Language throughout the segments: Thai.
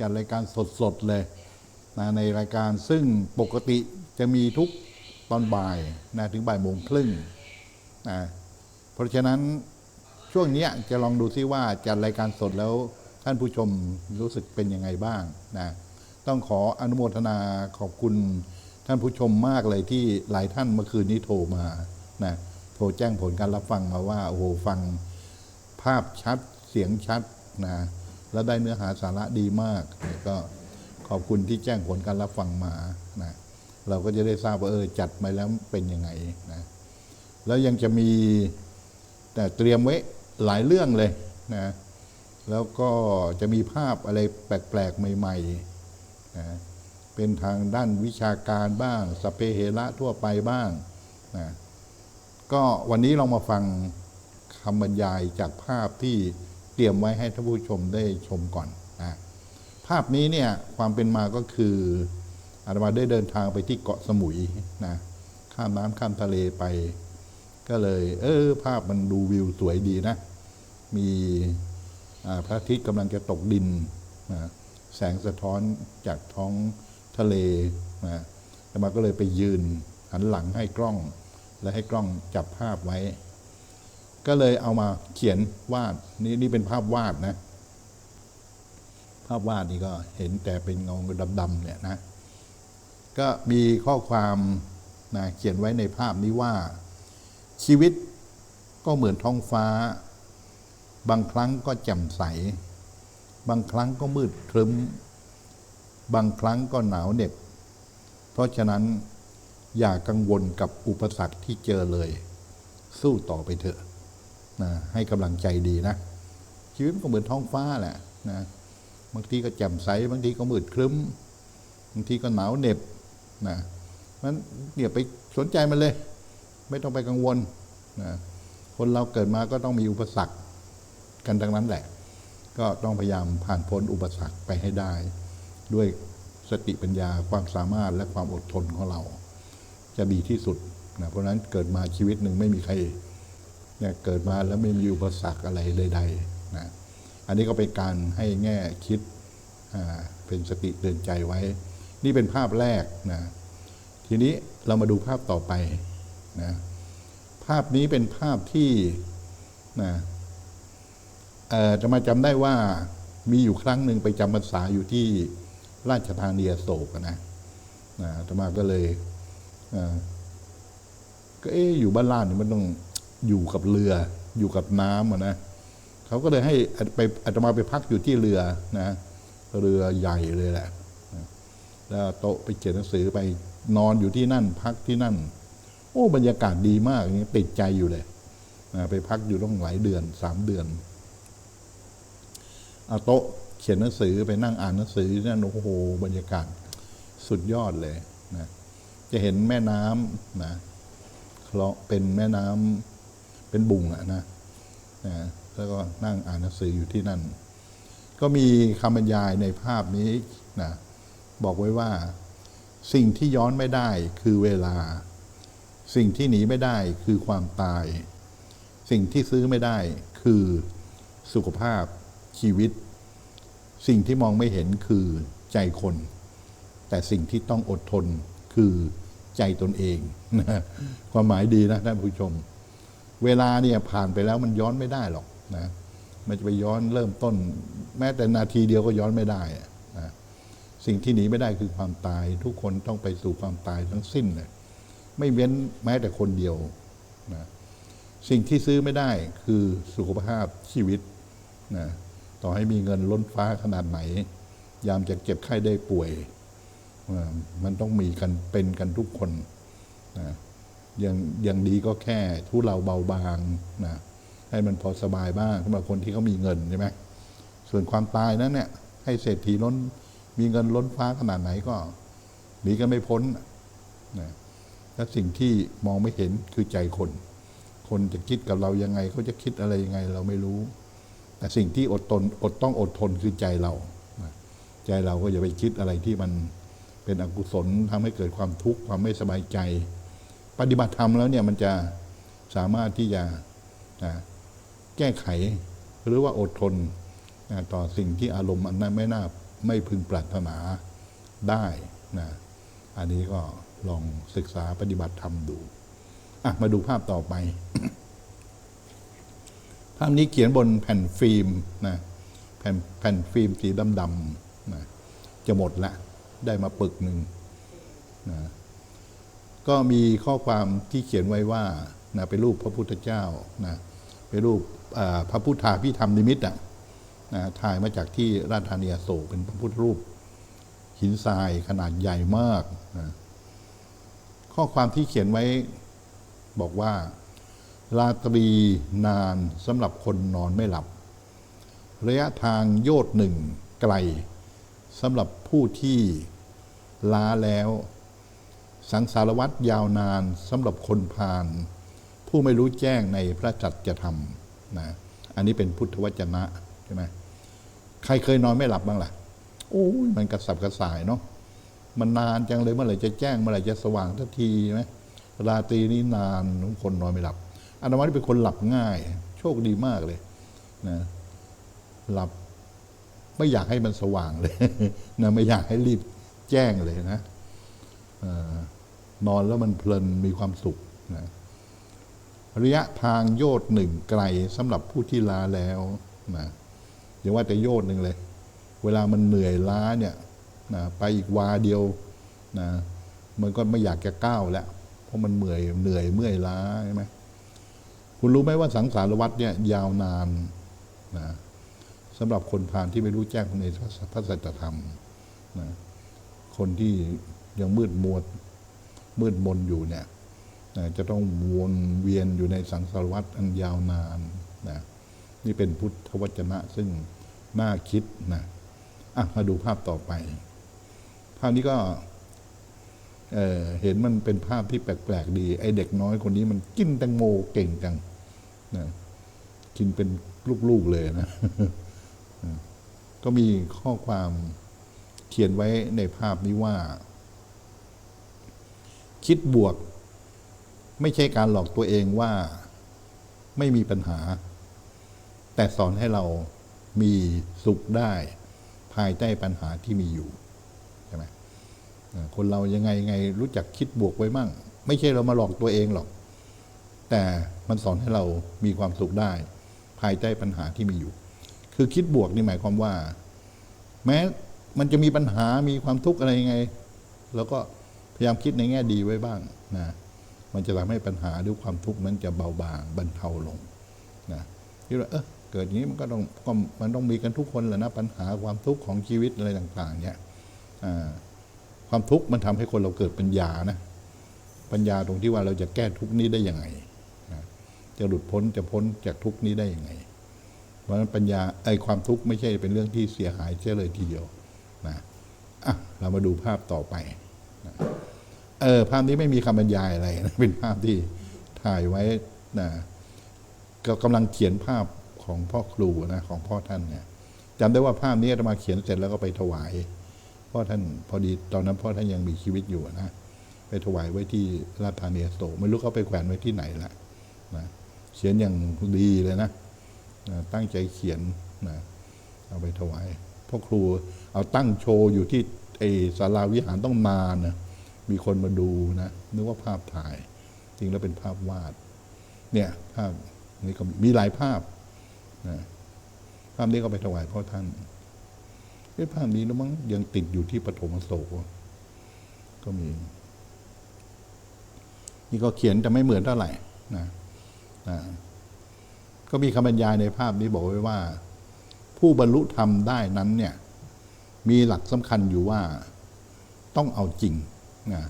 จัดรายการสดๆเลยนะในรายการซึ่งปกติจะมีทุกตอนบ่ายนะถึงบ่ายโมงครึ่งนะเพราะฉะนั้นช่วงนี้จะลองดูซิว่าจัดรายการสดแล้วท่านผู้ชมรู้สึกเป็นยังไงบ้างนะต้องขออนุโมทนาขอบคุณท่านผู้ชมมากเลยที่หลายท่านเมื่อคืนนี้โทรมานะโทรแจ้งผลการรับฟังมาว่าโอ้โหฟังภาพชัดเสียงชัดนะ แล้วได้เนื้อหาสาระดีมากก็ขอบคุณที่แจ้งผลการรับฟังมานะเราก็จะได้ทราบว่าเออจัดมาแล้วเป็นยังไงนะแล้วยังจะมีแต่เตรียมไว้หลายเรื่องเลยนะแล้วก็จะมีภาพอะไรแปลกๆใหม่ๆนะเป็นทางด้านวิชาการบ้างสเปเหระทั่วไปบ้างนะก็วันนี้เรามาฟังคำบรรยายจากภาพที่ เตรียมไว้ให้ท่านผู้ชมได้ชมก่อนนะภาพนี้เนี่ยความเป็นมาก็คืออาตมาได้เดินทางไปที่เกาะสมุยนะข้ามน้ำข้ามทะเลไป ก็เลย เออ ภาพมันดูวิวสวยดีนะ มีพระอาทิตย์กำลังจะตกดินนะแสงสะท้อนจากท้องทะเลนะอาตมาก็เลยไปยืนหันหลังให้กล้องและให้กล้องจับภาพไว้ ก็เลยเอามาเขียนวาดนี่นี่เป็นภาพวาดนะ ภาพวาดนี่ก็เห็นแต่เป็นเงาดำๆเนี่ยนะก็มีข้อความนะเขียนไว้ในภาพนี้ว่า ชีวิตก็เหมือนท้องฟ้า บางครั้งก็แจ่มใส บางครั้งก็มืดครึ้ม บางครั้งก็หนาวเหน็บ เพราะฉะนั้นอย่ากังวลกับอุปสรรคที่เจอเลย สู้ต่อไปเถอะ นะให้กำลังใจดีนะ ชีวิตมันก็เหมือนท้องฟ้าแหละนะบางทีก็แจ่มใสบางทีก็มืดครึ้มบางทีก็หนาวเหน็บนะมันเนี่ยไปสนใจมันเลย ไม่ต้องไปกังวลนะคนเราเกิดมาก็ต้องมีอุปสรรคกันทั้งนั้นแหละ ก็ต้องพยายามผ่านพ้นอุปสรรคไปให้ได้ ด้วยสติปัญญาความสามารถและความอดทนของเรา จะดีที่สุดนะเพราะนั้นเกิดมาชีวิตหนึ่งไม่มีใคร เนี่ยเกิดมาแล้วไม่มีอุปสรรคอะไรใดๆนะอันนี้ก็เป็นการให้แง่คิดเป็นสติเตือนใจไว้ นี่เป็นภาพแรกนะทีนี้เรามาดูภาพต่อไปนะภาพนี้เป็นภาพที่นะจะมาจำได้ว่ามีอยู่ครั้งหนึ่งไปจำพรรษาอยู่ที่ราชธานีอโศกนะนะอาตมาก็เลย ก็เอ๊อยู่บ้านล่านี่มันต้อง อยู่กับเรืออยู่กับน้ำนะเขาก็เลยให้ไปอาตมาไปพักอยู่ที่เรือนะเรือใหญ่เลยแหละแล้วโต๊ะไปเขียนหนังสือไปนอนอยู่ที่นั่น พักที่นั่น โอ้บรรยากาศดีมากอย่างนี้ติดใจอยู่เลยนะไปพักอยู่ต้องหลายเดือนสามเดือนเอาโต๊ะเขียนหนังสือไปนั่งอ่านหนังสือนั่นโอ้โหบรรยากาศสุดยอดเลยนะจะเห็นแม่น้ำนะคลองเป็นแม่น้ำ เป็นบุงอะนะนะแล้วก็นั่งอ่านหนังสืออยู่ที่นั่น ก็มีคำบรรยายในภาพนี้นะบอกไว้ว่าสิ่งที่ย้อนไม่ได้คือเวลา สิ่งที่หนีไม่ได้คือความตาย สิ่งที่ซื้อไม่ได้คือสุขภาพชีวิต สิ่งที่มองไม่เห็นคือใจคน แต่สิ่งที่ต้องอดทนคือใจตนเองนะความหมายดีนะท่านผู้ชม เวลาเนี่ยผ่านไปแล้วมันย้อนไม่ได้หรอกนะมันจะไปย้อนเริ่มต้น แม้แต่นาทีเดียวก็ย้อนไม่ได้นะสิ่งที่หนีไม่ได้คือความตาย ทุกคนต้องไปสู่ความตายทั้งสิ้นเลยไม่เว้นแม้แต่คนเดียวนะสิ่งที่ซื้อไม่ได้คือสุขภาพชีวิตนะต่อให้มีเงินล้นฟ้าขนาดไหน ยามจะเจ็บไข้ได้ป่วย มันต้องมีกันเป็นกันทุกคนนะ อย่างอย่างดีก็แค่ทุเราเบาบางนะให้มันพอสบายบ้างสำหรับคนที่เขามีเงินใช่ไหมส่วนความตายนั้นเนี่ย ให้เศรษฐีล้นมีเงินล้นฟ้าขนาดไหนก็หนีกันไม่พ้นนะและสิ่งที่มองไม่เห็นคือใจคน คนจะคิดกับเรายังไงเขาจะคิดอะไรยังไง เราไม่รู้ แต่สิ่งที่อดทนอดต้องอดทนคือใจเราใจเราก็อย่าไปคิดอะไรที่มันเป็นอกุศลทำให้เกิดความทุกข์ความไม่สบายใจ ปฏิบัติธรรมแล้วเนี่ยมันจะสามารถที่จะนะแก้ไขหรือว่าอดทนนะต่อสิ่งที่อารมณ์อันนั้นไม่น่าไม่พึงปรารถนาได้นะอันนี้ก็ลองศึกษาปฏิบัติธรรมดูอะมาดูภาพต่อไป ภาพนี้เขียนบนแผ่นฟิล์มนะแผ่นแผ่นฟิล์มสีดำๆนะจะหมดละ ได้มาปึกหนึ่งนะ ก็มีข้อความที่เขียนไว้ว่านะเป็นรูปพระพุทธเจ้านะเป็นรูปพระพุทธาพิธรรมนิมิตอะนะถ่ายมาจากที่ราชธานีโศกเป็นพระพุทธรูป หินทรายขนาดใหญ่มากนะข้อความที่เขียนไว้บอกว่า ราตรีนานสำหรับคนนอนไม่หลับ ระยะทางโยดหนึ่งไกลสำหรับผู้ที่ล้าแล้ว สังสารวัตรยาวนานสำหรับคนพาลผู้ไม่รู้แจ้งในพระจัจจะธรรมนะอันนี้เป็นพุทธวจนะใช่ไหมใครเคยนอนไม่หลับบ้างล่ะโอ้ยมันกระสับกระส่ายเนาะมันนานจังเลยเมื่อไหร่จะแจ้งเมื่อไหร่จะสว่างทันทีไหมราตรีนี้นานคนนอนไม่หลับอาตมานี่เป็นคนหลับง่าย โชคดีมากเลยนะหลับไม่อยากให้มันสว่างเลยนะไม่อยากให้รีบแจ้งเลยนะเออ นอนแล้วมันเพลินมีความสุขนะระยะทางโยดหนึ่งไกลสำหรับผู้ที่ลาแล้วนะอย่าว่าแต่โยดหนึ่งเลย เวลามันเหนื่อยล้าเนี่ยนะไปอีกวาเดียวนะมันก็ไม่อยากจะก้าวแล้ว เพราะมันเหนื่อยเหนื่อยเมื่อยล้าใช่ไหมคุณรู้ไหมว่าสังสารวัฏเนี่ยยาวนานนะสำหรับคนผ่านที่ไม่รู้แจ้งในพระสัจธรรมนะคนที่ยังมืดมัว มืดมนอยู่เนี่ยจะต้องวนเวียนอยู่ในสังสารวัฏอันยาวนานนะนี่เป็นพุทธวจนะซึ่งน่าคิดนะอะมาดูภาพต่อไป ภาพนี้ก็เเห็นมันเป็นภาพที่แปลกๆดี ไอเด็กน้อยคนนี้มันกินแตงโมเก่งจังนะกินเป็นลูกๆเลยนะ ก็มีข้อความเขียนไว้ในภาพนี้ว่า คิดบวก ไม่ใช่การหลอกตัวเองว่าไม่มีปัญหา แต่สอนให้เรามีสุขได้ ภายใต้ปัญหาที่มีอยู่ใช่ไหมคนเรายังไงยังไงรู้จักคิดบวกไว้มั่ง ไม่ใช่เรามาหลอกตัวเองหรอก แต่มันสอนให้เรามีความสุขได้ ภายใต้ปัญหาที่มีอยู่ คือคิดบวกนี่หมายความว่า แม้มันจะมีปัญหามีความทุกข์อะไรยังไง แล้วก็ ยายามคิดในแง่ดีไว้บ้างนะมันจะทำให้ปัญหาหรือความทุกข์นั้นจะเบาบางบรรเทาลงนะที่ว่าเออเกิดอย่างนี้มันก็ต้องก็มันต้องมีกันทุกคนแหละนะปัญหาความทุกข์ของชีวิตอะไรต่าง ๆ เนี่ยความทุกข์มันทำให้คนเราเกิดปัญญานะปัญญาตรงที่ว่าเราจะแก้ทุกข์นี้ได้ยังไงจะหลุดพ้นจะพ้นจากทุกข์นี้ได้ยังไง เพราะฉะนั้นปัญญาไอ้ความทุกข์ไม่ใช่เป็นเรื่องที่เสียหายเสียเลยทีเดียวนะอะเรามาดูภาพต่อไป เออภาพนี้ไม่มีคำบรรยายอะไรนะเป็นภาพที่ถ่ายไว้นะก็กำลังเขียนภาพของพ่อครูนะของพ่อท่านเนี่ยจำได้ว่าภาพนี้อาตมาเขียนเสร็จแล้วก็ไปถวายพ่อท่านพอดีตอนนั้นพ่อท่านยังมีชีวิตอยู่นะไปถวายไว้ที่ราชธานีโศไม่รู้เขาไปแขวนไว้ที่ไหนละนะเขียนอย่างดีเลยนะนะตั้งใจเขียนนะเอาไปถวายพ่อครูเอาตั้งโชว์อยู่ที่ไอศาลาวิหารต้องนานนะ มีคนมาดูนะนึกว่าภาพถ่าย จริงแล้วเป็นภาพวาด เนี่ยภาพนี้ก็มีหลายภาพนะภาพนี้ก็ไปถวายพ่อท่านเอ้ภาพนี้นะมั้งยังติดอยู่ที่ปฐมโศกก็มี นี่ก็เขียนแต่ไม่เหมือนเท่าไหร่นะนะก็มีคำบรรยายในภาพนี้บอกไว้ว่า ผู้บรรลุธรรมได้นั้นเนี่ย มีหลักสำคัญอยู่ว่าต้องเอาจริง นะ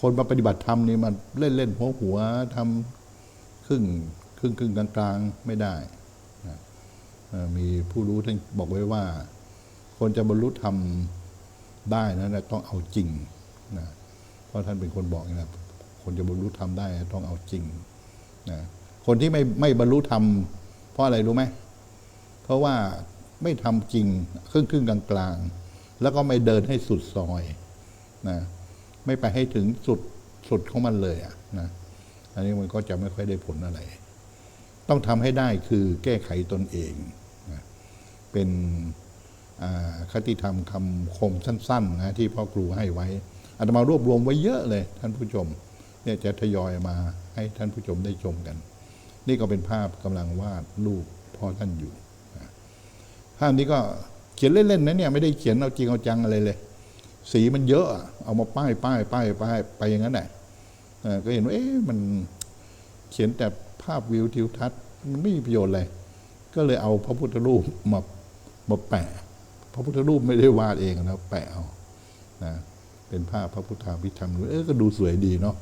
คนมาปฏิบัติธรรมนี่มันเล่นเล่นหัวหัวทำครึ่งครึ่งครึ่งกลางกลางๆไม่ได้นะมีผู้รู้ท่านบอกไว้ว่า คนจะบรรลุธรรมได้นั้นะต้องเอาจริงนะเพราะท่านเป็นคนบอกนะคนจะบรรลุธรรมได้ต้องเอาจริงนะคนที่ไม่ไม่บรรลุธรรมเพราะอะไรรู้ไหมเพราะว่าไม่ทำจริงครึ่งครึ่งกลางกลางๆแล้วก็ไม่เดินให้สุดซอย นะไม่ไปให้ถึงสุดสุดของมันเลยอะนะอันนี้มันก็จะไม่ค่อยได้ผลอะไร ต้องทำให้ได้คือแก้ไขตนเองนะเป็นคติธรรมคำคมสั้นๆนะที่พ่อครูให้ไว้อาตมารวบรวมไว้เยอะเลย ท่านผู้ชมเนี่ยจะทยอยมาให้ท่านผู้ชมได้ชมกัน นี่ก็เป็นภาพกำลังวาดรูปพ่อท่านอยู่ภาพนี้ก็เขียนเล่นๆนะเนี่ยไม่ได้เขียนเอาจริงเอาจังอะไรเลย สีมันเยอะ เอามาป้ายป้ายป้ายป้ายไปอย่างนั้นแหละก็เห็นว่าเอ๊ะมันเขียนแต่ภาพวิวทิวทัศน์มันไม่มีประโยชน์เลย ก็เลยเอาพระพุทธรูปมามาแปะ พระพุทธรูปไม่ได้วาดเองนะแปะเอานะเป็นภาพพระพุทธาพิธรรมเออก็ดูสวยดีเนาะ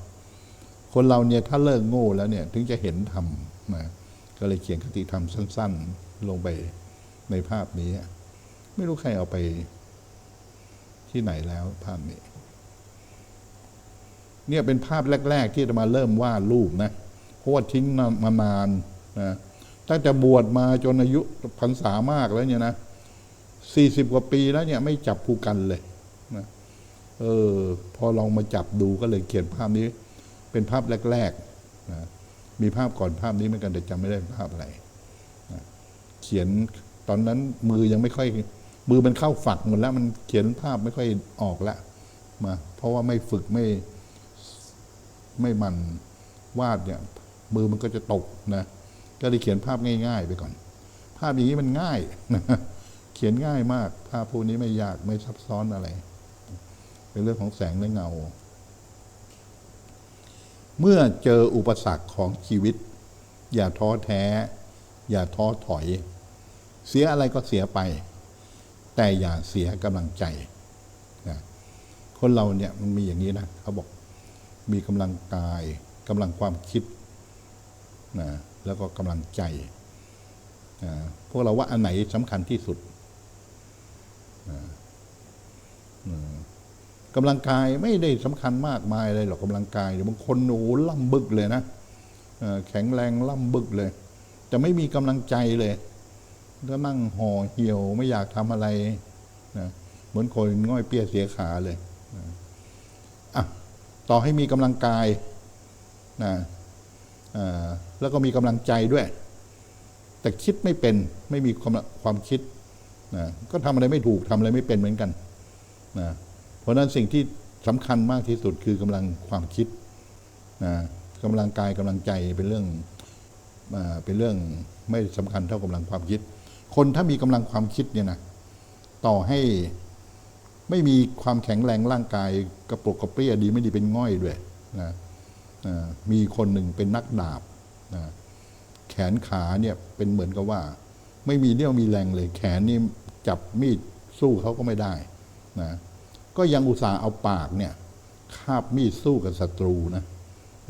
คนเราเนี่ยถ้าเลิกโง่แล้วเนี่ย ถึงจะเห็นธรรมนะก็เลยเขียนคติธรรมสั้น ๆ ลงไปในภาพนี้ ไม่รู้ใครเอาไป ที่ไหนแล้วภาพนี้ เนี่ยเป็นภาพแรก ๆ ที่จะมาเริ่มวาดรูปนะเพราะว่าทิ้งมานานนะตั้งแต่บวชมาจนอายุพรรษามากแล้วเนี่ยนะสี่สิบกว่าปีแล้วเนี่ยไม่จับภูกันเลยนะเออ พอลองมาจับดูก็เลยเขียนภาพนี้ เป็นภาพแรกๆนะมีภาพก่อนภาพนี้เหมือนกันแต่จำไม่ได้ภาพอะไรนะเขียนตอนนั้นมือยังไม่ค่อย มือมันเข้าฝักหมดแล้วมันเขียนภาพไม่ค่อยออกละมาเพราะว่าไม่ฝึกไม่ไม่มันวาดเนี่ย มือมันก็จะตกนะก็เลยเขียนภาพง่าย ๆ ไปก่อน ภาพอย่างนี้มันง่ายนะเขียนง่ายมาก ภาพพวกนี้ไม่ยากไม่ซับซ้อนอะไร เป็นเรื่องของแสงและเงา เมื่อเจออุปสรรคของชีวิต อย่าท้อแท้ อย่าท้อถอย เสียอะไรก็เสียไป แต่อย่าเสียกำลังใจนะคนเราเนี่ยมันมีอย่างนี้นะเขาบอกมีกำลังกายกำลังความคิดนะแล้วก็กำลังใจนะพวกเราว่าอันไหนสำคัญที่สุดนะกำลังกายไม่ได้สำคัญมากมายเลยหรอกกำลังกายเดี๋ยวบางคนหนูล่ำบึกเลยนะแข็งแรงล่ำบึกเลยแต่ไม่มีกำลังใจเลย ก็นั่งห่อเหี่ยวไม่อยากทำอะไรนะเหมือนคนง่อยเปี้ยเสียขาเลยนะอะต่อให้มีกำลังกายนะแล้วก็มีกำลังใจด้วย แต่คิดไม่เป็นไม่มีความความคิดนะก็ทำอะไรไม่ถูกทำอะไรไม่เป็นเหมือนกันนะเพราะนั้นสิ่งที่สำคัญมากที่สุดคือกำลังความคิดนะกำลังกายกำลังใจเป็นเรื่องเป็นเรื่องไม่สำคัญเท่ากำลังความคิด คนถ้ามีกำลังความคิดเนี่ยนะต่อให้ไม่มีความแข็งแรงร่างกายกระปรกกระเปรี้ยดีไม่ดีเป็นง่อยด้วยนะมีคนหนึ่งเป็นนักดาบนะแขนขาเนี่ยเป็นเหมือนกับว่า ไม่มีเรี่ยวมีแรงเลย แขนนี่จับมีดสู้เขาก็ไม่ได้นะก็ยังอุตส่าห์เอาปากเนี่ยคาบมีดสู้กับศัตรูนะ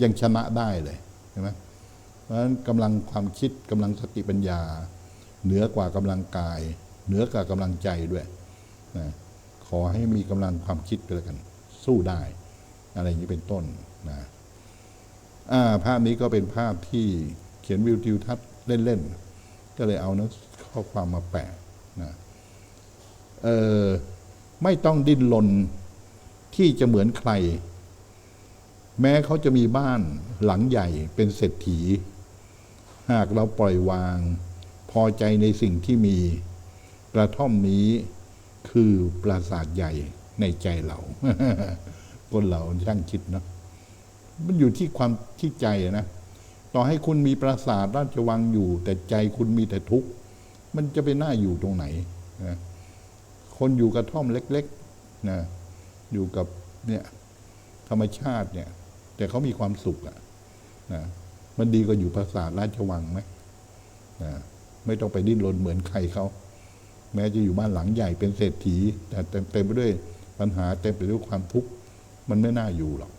ยังชนะได้เลยเห็นไหมเพราะฉะนั้นกำลังความคิดกำลังสติปัญญา เหนือกว่ากำลังกาย เหนือกว่ากำลังใจด้วยนะขอให้มีกำลังความคิดก็แล้วกัน สู้ได้ อะไรอย่างนี้เป็นต้นนะอ่าภาพนี้ก็เป็นภาพที่เขียนวิวทิวทัศน์เล่นๆก็เลยเอานื้อข้อความมาแปะนะเออไม่ต้องดิ้นรนที่จะเหมือนใคร แม้เขาจะมีบ้านหลังใหญ่เป็นเศรษฐี หากเราปล่อยวาง พอใจในสิ่งที่มี กระท่อมนี้คือปราสาทใหญ่ในใจเรา คนเราช่างคิดเนะมันอยู่ที่ความที่ใจนะ ต่อให้คุณมีปราสาทราชวังอยู่ แต่ใจคุณมีแต่ทุกข์ มันจะไปน่าอยู่ตรงไหนนะคนอยู่กระท่อมเล็กๆนะอยู่กับเนี่ยธรรมชาติเนี่ย แต่เขามีความสุขอะนะมันดีกว่าอยู่ปราสาทราชวังไหมนะ ไม่ต้องไปดิ้นรนเหมือนใครเขา แม้จะอยู่บ้านหลังใหญ่เป็นเศรษฐี แต่เต็มไปด้วยปัญหาเต็มไปด้วยความทุกข์มันไม่น่าอยู่หรอก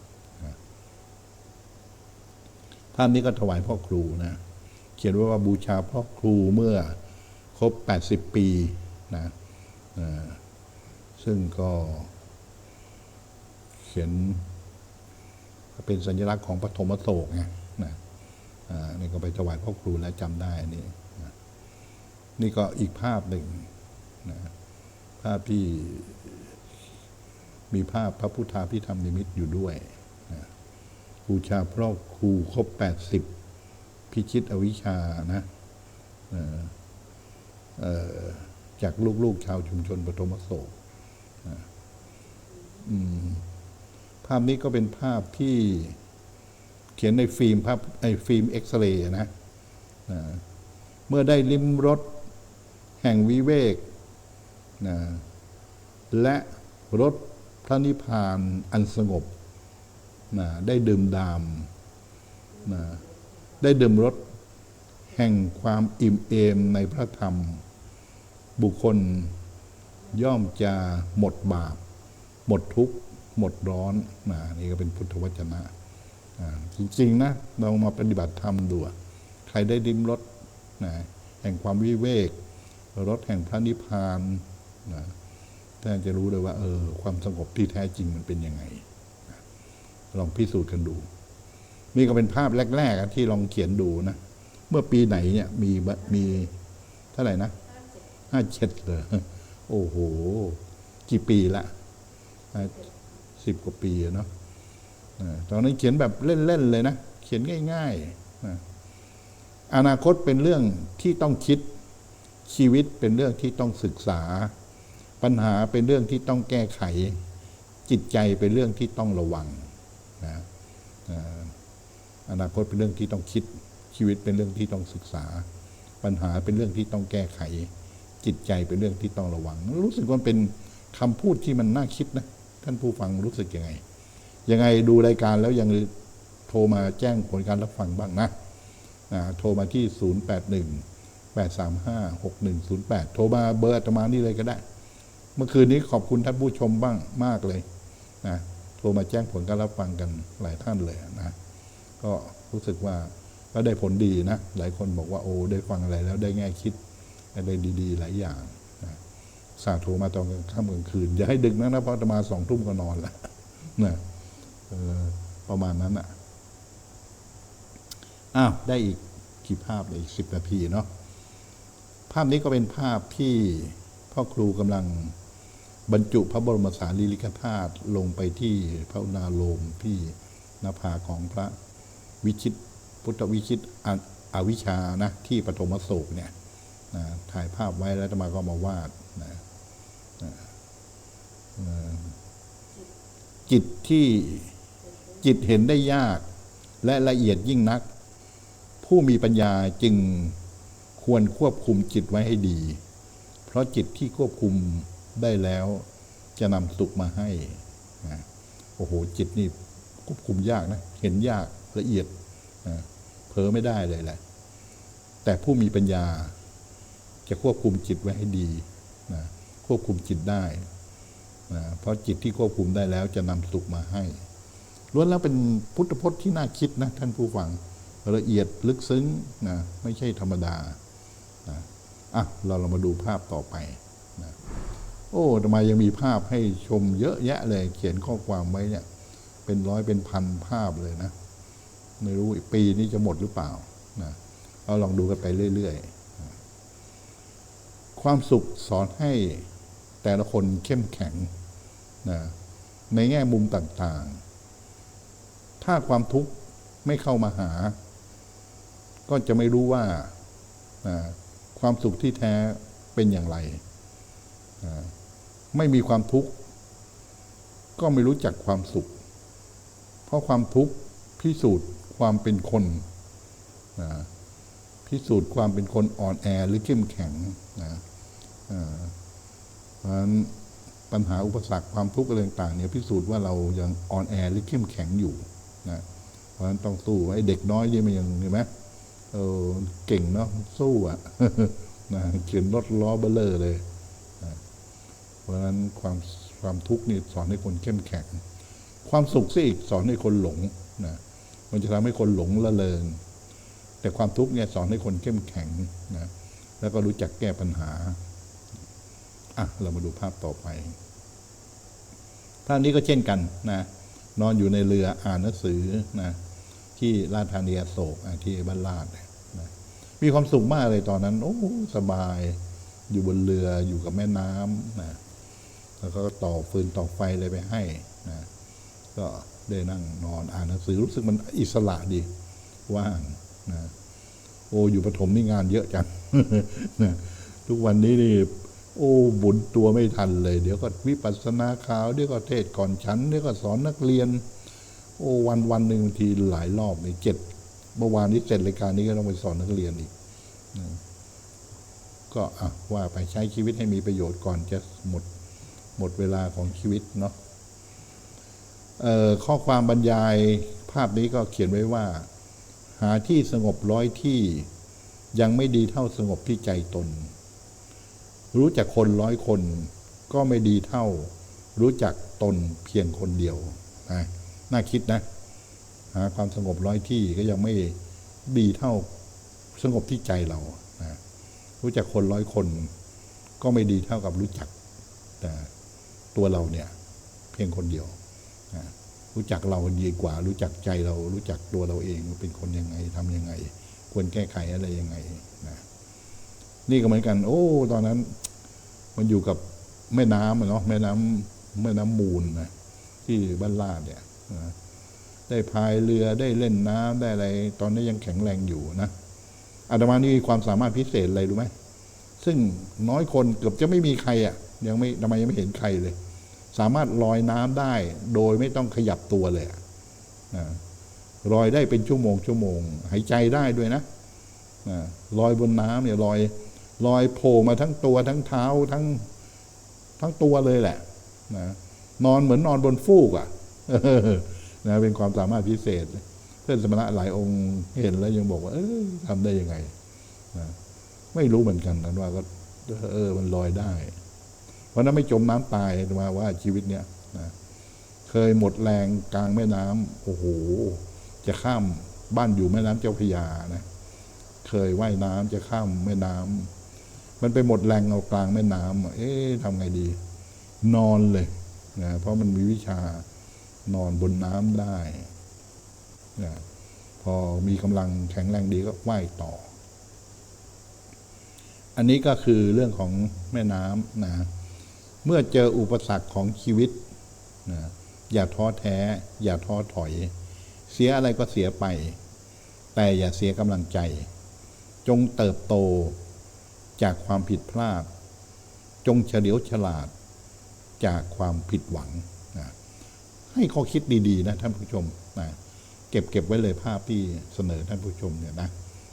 ภาพนี้ก็ถวายพ่อครูนะ เขียนไว้ว่าบูชาพ่อครูเมื่อครบ 80 ปีนะซึ่งก็เขียนเป็นสัญลักษณ์ของปฐมโศกไงนะอ่านี่ก็ไปถวายพ่อครูแล้วจำได้นี่ นี่ก็อีกภาพหนึ่งนะภาพที่มีภาพพระพุทธาพิธรรมนิมิตอยู่ด้วยนะบูชาพระครูครบแปดสิบพิชิตอวิชานะจากลูกๆชาวชุมชนปฐมโศกนะภาพนี้ก็เป็นภาพที่เขียนในฟิล์มภาพไอฟิล์มเอ็กซเรย์นะนะเมื่อได้ลิ้มรส แห่งวิเวกนะและรสพระนิพพานอันสงบนะได้ดื่มดามนะได้ดื่มรสแห่งความอิ่มเอมในพระธรรม บุคคลย่อมจะหมดบาป หมดทุกข์ หมดร้อนนะนี่ก็เป็นพุทธวจนะอ่าจริงๆนะเรามาปฏิบัติธรรมดู ใครได้ดิมรสนะแห่งความวิเวก รสแห่งพระนิพพานนะท่านจะรู้เลยว่า เออ ความสงบที่แท้จริงมันเป็นยังไงนะลองพิสูจน์กันดู นี่ก็เป็นภาพแรกๆที่ลองเขียนดูนะ เมื่อปีไหนเนี่ย มีมีเท่าไหร่นะห้าเจ็ดเลยโอ้โห กี่ปีละสิบกว่าปีเนาะตอนนั้นเขียนแบบเล่น ๆ เลยนะ เขียนง่าย ๆ อนาคตเป็นเรื่องที่ต้องคิด ชีวิตเป็นเรื่องที่ต้องศึกษา ปัญหาเป็นเรื่องที่ต้องแก้ไข จิตใจเป็นเรื่องที่ต้องระวังนะอนาคตเป็นเรื่องที่ต้องคิด ชีวิตเป็นเรื่องที่ต้องศึกษา ปัญหาเป็นเรื่องที่ต้องแก้ไข จิตใจเป็นเรื่องที่ต้องระวัง รู้สึกว่าเป็นคำพูดที่มันน่าคิดนะท่านผู้ฟังรู้สึกยังไง ยังไงดูรายการแล้วยังโทรมาแจ้งผลการรับฟังบ้างนะนะโทรมาที่ 081 835 6108 โทรมาเบอร์อาตมานี่เลยก็ได้ เมื่อคืนนี้ขอบคุณท่านผู้ชมบ้างมากเลยนะโทรมาแจ้งผลการรับฟังกันหลายท่านเลยนะก็รู้สึกว่าก็ได้ผลดีนะ หลายคนบอกว่าโอ้ได้ฟังอะไรแล้วได้แง่คิดอะไรดี ๆ หลายอย่างนะสาโทรมาตอนกลางค่ำกลางคืน อย่าให้ดึกนะนะเพราะอาตมาสองทุ่มก็นอนแล้วนะประมาณนั้นอะอ้าวได้อีกกี่ภาพเลยอีกสิบนาทีเนาะ ภาพนี้ก็เป็นภาพที่พ่อครูกำลังบรรจุพระบรมสารีริกธาตุลงไปที่พระอุณาโลมที่หน้าผาของพระวิชิตพุทธวิชิตออวิชานะที่ปฐมโศกเนี่ยนะถ่ายภาพไว้แล้วอาตมาก็มาวาดนะนะจิตที่จิตเห็นได้ยากและละเอียดยิ่งนัก ผู้มีปัญญาจึง ควรควบคุมจิตไว้ให้ดี เพราะจิตที่ควบคุมได้แล้ว จะนำสุขมาให้นะโอ้โห จิตนี่ควบคุมยากนะ เห็นยากละเอียดนะเผลอไม่ได้เลยแหละ แต่ผู้มีปัญญาจะควบคุมจิตไว้ให้ดีนะควบคุมจิตได้นะเพราะจิตที่ควบคุมได้แล้วจะนำสุขมาให้ล้วนแล้วเป็นพุทธพจน์ที่น่าคิดนะท่านผู้ฟังละเอียดลึกซึ้งนะไม่ใช่ธรรมดา อะเราเรามาดูภาพต่อไปนะโอ้ทำไมยังมีภาพให้ชมเยอะแยะเลย เขียนข้อความไว้เนี่ย เป็นร้อยเป็นพันภาพเลยนะ ไม่รู้ปีนี้จะหมดหรือเปล่านะเราลองดูกันไปเรื่อยๆ ความสุขสอนให้แต่ละคนเข้มแข็งนะในแง่มุมต่างๆ ถ้าความทุกข์ไม่เข้ามาหา ก็จะไม่รู้ว่านะ ความสุขที่แท้เป็นอย่างไร ไม่มีความทุกข์ก็ไม่รู้จักความสุข เพราะความทุกข์พิสูจน์ความเป็นคนพิสูจน์ความเป็นคนอ่อนแอหรือเข้มแข็งนะเพราะฉะนั้นปัญหาอุปสรรคความทุกข์อะไรต่างๆเนี่ยพิสูจน์ว่าเรายังอ่อนแอหรือเข้มแข็งอยู่นะเพราะฉะนั้นต้องสู้ไอ้เด็กน้อยนี่มันยังเห็นไหม เออเก่งเนาะสู้อะนะเขียนรถล้อเบลเลอร์เลยนะเพราะฉะนั้นความความทุกข์นี่สอนให้คนเข้มแข็ง ความสุขซะอีกสอนให้คนหลงนะมันจะทำให้คนหลงละเลงแต่ความทุกข์เนี่ยสอนให้คนเข้มแข็งนะแล้วก็รู้จักแก้ปัญหาอะเรามาดูภาพต่อไปภาพนี้ก็เช่นกันนะนอนอยู่ในเรืออ่านหนังสือนะ ที่ราชธานีอโศกที่บ้านลาดนะมีความสุขมากเลยตอนนั้น โอ้สบาย อยู่บนเรืออยู่กับแม่น้ำนะแล้วก็ต่อฟืนต่อไฟอะไรไปให้นะก็ได้นั่งนอนอ่านหนังสือรู้สึกมันอิสระดี ว่างนะโอ้อยู่ปฐมนี่งานเยอะจังนะทุกวันนี้นี่โอ้บุญตัวไม่ทันเลย เดี๋ยวก็วิปัสสนาขาวเดี๋ยวก็เทศก่อนฉันเดี๋ยวก็สอนนักเรียน โอ้วันวันหนึ่งบางทีหลายรอบนี่เจ็ดเมื่อวานนี้เสร็จรายการนี้ก็ต้องไปสอนนักเรียนอีกก็อะว่าไปใช้ชีวิตให้มีประโยชน์ก่อนจะหมดหมดเวลาของชีวิตเนาะเอ่อข้อความบรรยายภาพนี้ก็เขียนไว้ว่า หาที่สงบร้อยที่ยังไม่ดีเท่าสงบที่ใจตน รู้จักคนร้อยคน ก็ไม่ดีเท่า รู้จักตนเพียงคนเดียวนะ น่าคิดนะ หาความสงบร้อยที่ก็ยังไม่ดีเท่าสงบที่ใจเรานะรู้จักคนร้อยคนก็ไม่ดีเท่ากับรู้จักแต่ตัวเราเนี่ย เพียงคนเดียวนะรู้จักเราดีกว่า รู้จักใจเรา รู้จักตัวเราเองเป็นคนยังไงทำยังไง ควรแก้ไขอะไรยังไงนะนี่ก็เหมือนกัน โอ้ ตอนนั้น มันอยู่กับแม่น้ำเนาะแม่น้ำแม่น้ำมูลนะที่บ้านลาดเนี่ย ได้พายเรือได้เล่นน้ำได้อะไร ตอนนี้ยังแข็งแรงอยู่นะอาตมานี่มีความสามารถพิเศษอะไรรู้ไหมซึ่งน้อยคนเกือบจะไม่มีใครอะ ยังไม่ทำไมยังไม่เห็นใครเลย สามารถลอยน้ำได้โดยไม่ต้องขยับตัวเลยนะลอยได้เป็นชั่วโมงชั่วโมง หายใจได้ด้วยนะนะลอยบนน้ำเนี่ยลอยลอยโผล่มาทั้งตัวทั้งเท้าทั้งทั้งตัวเลยแหละนะนอนเหมือนนอนบนฟูกอะ่ะ นะเป็นความสามารถพิเศษ เพื่อนสมณะหลายองค์เห็นแล้วยังบอกว่า เออทำได้ยังไงนะไม่รู้เหมือนกันนะว่าก็เออ มันลอยได้ เพราะนั้นไม่จมน้ำตายมาว่าชีวิตเนี้ยนะเคยหมดแรงกลางแม่น้ำโอ้โหจะข้ามบ้านอยู่แม่น้ำเจ้าพยานะเคยว่ายน้ำจะข้ามแม่น้ำมันไปหมดแรงเอากลางแม่น้ำอะเอ๊ะทำไงดี นอนเลยนะเพราะมันมีวิชา นอนบนน้ำได้นะพอมีกำลังแข็งแรงดีก็ว่ายต่อ อันนี้ก็คือเรื่องของแม่น้ำนะ เมื่อเจออุปสรรคของชีวิตนะอย่าท้อแท้ อย่าท้อถอย เสียอะไรก็เสียไป แต่อย่าเสียกำลังใจ จงเติบโตจากความผิดพลาด จงเฉลียวฉลาดจากความผิดหวัง ให้ข้อคิดดีๆนะท่านผู้ชมนะเก็บเก็บไว้เลยภาพที่เสนอท่านผู้ชมเนี่ยนะ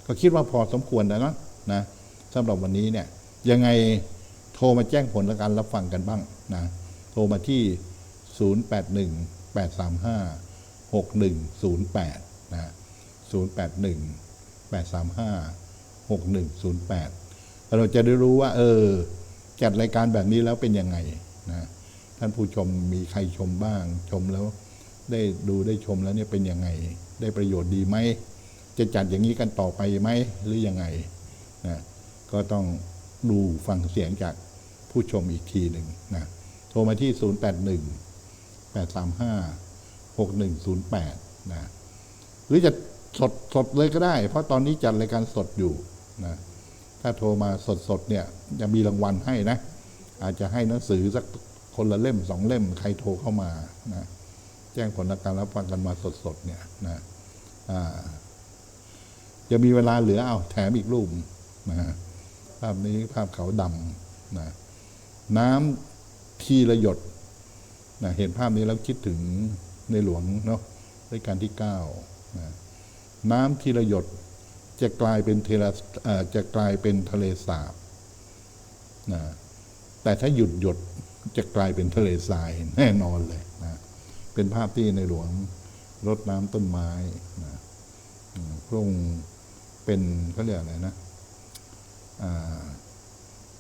ก็คิดว่าพอสมควรแล้วนะนะสำหรับวันนี้เนี่ยยังไงโทรมาแจ้งผลและการรับฟังกันบ้างนะโทรมาที่ 081 835 6108นะ081 835 6108เราจะได้รู้ว่า เออจัดรายการแบบนี้แล้วเป็นยังไงนะ ท่านผู้ชมมีใครชมบ้าง ชมแล้วได้ดูได้ชมแล้วเนี่ยเป็นยังไง ได้ประโยชน์ดีไหม จะจัดอย่างนี้กันต่อไปไหมหรือยังไงนะก็ต้องดูฟังเสียงจากผู้ชมอีกทีหนึ่งนะโทรมาที่ 081 835 6108นะหรือจะสดสดเลยก็ได้ เพราะตอนนี้จัดรายการสดอยู่นะถ้าโทรมาสดสดเนี่ยจะมีรางวัลให้นะ อาจจะให้หนังสือสัก คนละเล่มสองเล่มใครโทรเข้ามานะแจ้งผลการรับฟังกันมาสดๆเนี่ยนะจะมีเวลาเหลือเอาแถมอีกรูปนะภาพนี้ภาพเขาดำนะน้ำทีละหยดนะเห็นภาพนี้แล้วคิดถึงในหลวงเนาะรัชกาลที่เก้านะน้ำทีละหยดจะกลายเป็นเทะเอ่อจะกลายเป็นทะเลสาบนะแต่ถ้าหยุดหยด จะกลายเป็นทะเลทรายแน่นอนเลยนะเป็นภาพที่ในหลวงรดน้ำต้นไม้นะพระองค์เป็นเขาเรียกอะไรนะ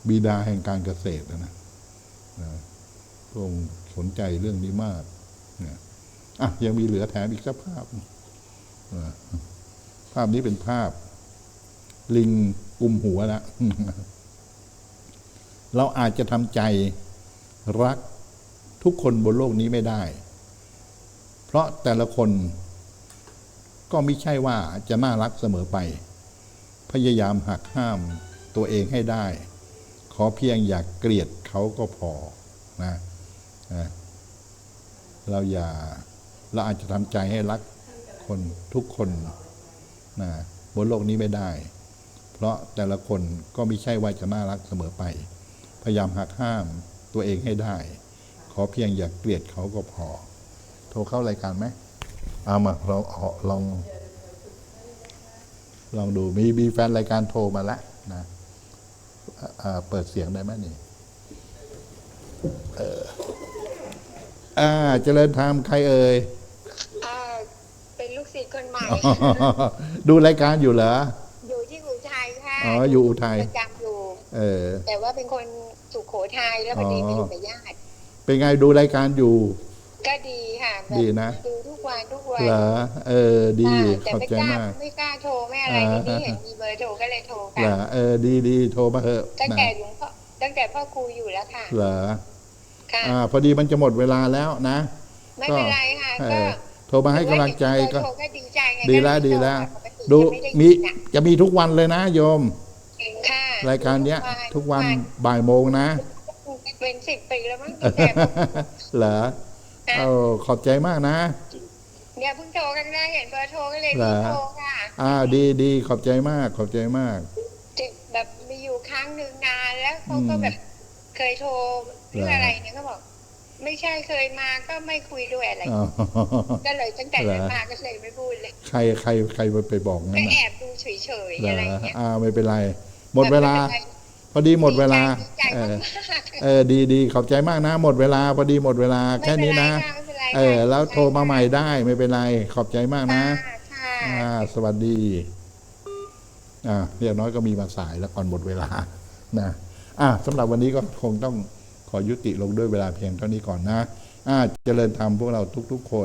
บิดาแห่งการเกษตรนะนะพระองค์สนใจเรื่องนี้มากนี่ยอะยังมีเหลือแถมอีกสักภาพ ภาพนี้เป็นภาพ ลิงกุมหัวนะเราอาจจะทำใจ รักทุกคนบนโลกนี้ไม่ได้ เพราะแต่ละคนก็ไม่ใช่ว่าจะน่ารักเสมอไป พยายามหักห้ามตัวเองให้ได้ ขอเพียงอยากเกลียดเขาก็พอนะนะเราอย่าเราอาจจะทำใจให้รักคนทุกคนนะบนโลกนี้ไม่ได้ เพราะแต่ละคนก็ไม่ใช่ว่าจะน่ารักเสมอไป พยายามหักห้าม ตัวเองให้ได้ ขอเพียงอย่าเกลียดเขาก็พอ โทรเข้ารายการไหมเอามาเราเอาลอง ลองดูมีมีแฟนรายการโทรมาแล้วนะเอ่อเอ่อเปิดเสียงได้ไหมนี่เอออ่าเจริญธรรมใครเอ่ยอ่าเป็นลูกศิษย์คนใหม่ ดูรายการอยู่เหรอ อยู่ที่อุทัยค่ะ อ๋อ อยู่อุทัยประจำอยู่ เออ แต่ว่าเป็นคน สุโขทัยแล้วพอดีอ๋อไปอยู่กับญาติ เป็นไงดูรายการอยู่ ก็ดีค่ะแบบดีนะ ดูทุกวันทุกวันเหรอเออดีค่ะแต่ขอบไม่ใจกล้ามาก ไม่กล้าโทรไม่อะไรอ่าทีนี้เห็นมีเบอร์โทรก็เลยโทรเหรค่ะอเออดีดีโทรมาเถอะตั้งนะแต่หลวงพ่อตั้งแต่พ่อครูอยู่แล้วค่ะเหรอค่ะ อ่าพอดีมันจะหมดเวลาแล้วนะ ไม่เป็นไรค่ะเอก็อโทรมาให้กำลังใจก็เบอร์โทรก็ดีใจไงดีแล้วก็ดีแล้ว ปกติดูจะไได้มียินน่ะจะมีทุกวันเลยนะโยม ค่ะรายการเนี้ย ทุกวันบ่ายโมงนะ เป็นสิบปีแล้วมั้งตั้งแต่เหรอเออขอบใจมากนะเนี่ยเพิ่งโทรกันได้เห็นเบอร์โทรก็เลยเหรรีอบโทรค่ะอ่าดีดีขอบใจมาก ขอบใจมากเจ็บแบบมีอยู่ครั้งหนึ่งนานแล้วเขาก็อืมแบบเคยโทรเรื่องเหรอออะไรเนี่ยเขาบอก ไม่ใช่เคยมาก็ไม่คุยด้วยอะไร อ๋อก็เลยตั้งแต่เหรอนั้นมาก็เลยไม่พูดเลย ใครใครใครไปบอกงั้ก็นนะแอบดูเฉยเหรๆออะไรเงี้ยอ่าไม่เป็นไร หมดเวลาแบบไป็นไรพอดีหมดเวลาดีใจเอมากอเออดีดีขอบใจมากนะ หมดเวลา พอดีหมดเวลาๆแค่นี้นะ ไม่เป็นไรเออ แล้วโทรมาใหม่ได้ไม่เป็นไร ขอบใจมากนะ ค่ะอ่า สวัสดี อ่าเรียกน้อยก็มีมาสายแล้วก่อนหมดเวลา นะ อ่าสำหรับวันนี้ก็คงต้อง ขอยุติลงด้วยเวลาเพียงเท่านี้ก่อนนะอ่าเจริญธรรมพวกเราทุก ๆ คน